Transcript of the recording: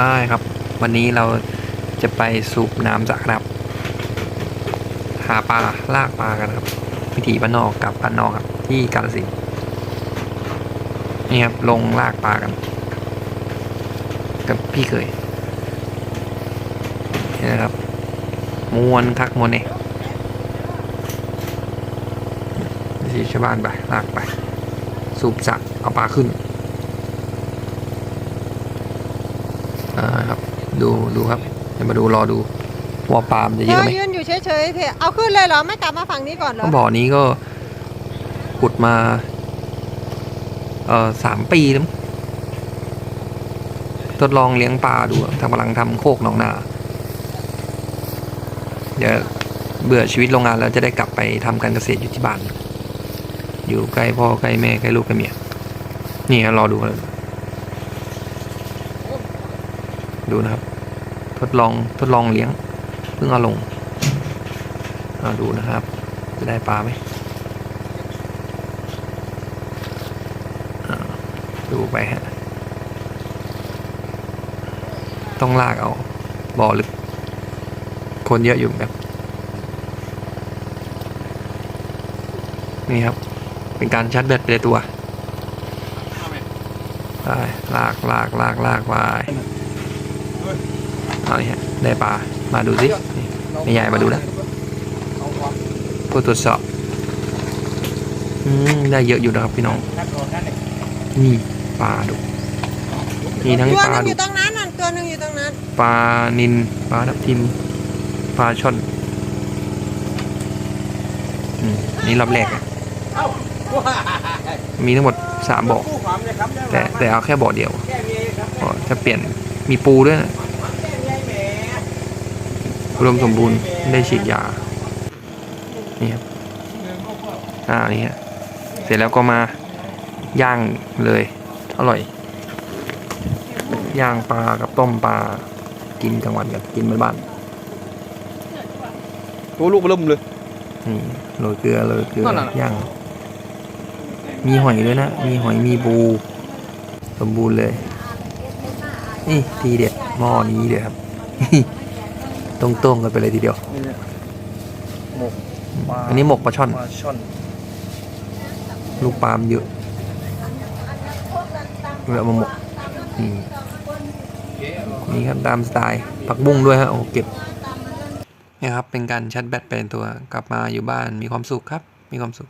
ใช่ครับ วันนี้เราจะไปสูบน้ำจากนะครับ หาปลาลากปลากันครับ วิถีบ้านนอกกับบ้านนอกครับ ที่กาฬสินนี่ครับ ลงลากปลากัน กับพี่เคยนี่นะครับมวนคักมวนเนี่ยชาวบ้านไปลากไป สูบสระเอาปลาขึ้น อ่าครับดูดูครับเดี๋ยวมาดูรอดูว่าปลามันจะเธเยอะอไหมยืนอยู่เฉยๆเถอะเอาขึ้นเลยเหรอ ไม่กลับมาฝั่งนี้ก่อนเหรอก็บ่อนี้ก็ขุดมาเอ่อสามปีแล้วมั้งทดลองเลี้ยงปลาดูทำกำลังทำโคกหนองนาเดี๋ยวเบื่อชีวิตโรงงานแล้วจะได้กลับไปทำการเกษตรอยู่ที่บ้าน อยู่ใกล้พ่อใกล้แม่ใกล้ลูกใกล้เมียนี่ครับรอดูกัน ดูนะครับ ทดลองทดลองเลี้ยงเพิ่งเอาลงเอาดูนะครับ จะได้ปลาไหมอ่าดูไปฮะต้องลากเอาบ่อลึก คนเยอะอยู่แบบนี่ครับ เป็นการชัดแบตไปในตัว ไปลากลากลากลากไป เอานี่ฮะได้ปลา มาดูสินี่ไม่ใหญ่มาดูนะเพื่อตรวจสอบอืมได้เยอะอยู่นะครับพี่น้อง นี่ปลาดุกมีทั้งตัวปหลานึงอดุกยู่ตรงนั้นน่ะตัวหนึงอยู่ตรงนั้น ปลานินปลาทับทิม ปลาช่อนอืมนี่รอบแรกอะมีทั้งหมดสามบ่อแต่แต่เอาแค่บ่อเดียวอ๋อจะเปลี่ยน มีปูด้วยนะอุดมสมบูรณ์ได้ฉีดยา นี่ครับ อ่า นี่ฮะ เสร็จแล้วก็มาย่างเลย อร่อย ย่างปลากับต้มปลา กินกลางวันกับกินบ้านตัวลูกเริ่มเลยๆนี่โรยเกลือโรยเกลือนั่นน่ะย่าง มีหอยด้วยนะ มีหอยมีบู สมบูรณ์เลย นี่ทีเด็ดหม้อนี้เลยครับ ตรงๆกันไปเลยทีเดียว นี่เนี่ยหมกปลาอันนี้หมกปลาช่อน ปลาช่อนลูกปลามนเยอะแล้วมาหมกนี่นี่ครับตามสไตล์ผักบุ้งด้วยฮะโอ้เก็บเนี่ยครับเป็นการชัดแบตเป็นตัวกลับมาอยู่บ้านมีความสุขครับ มีความสุข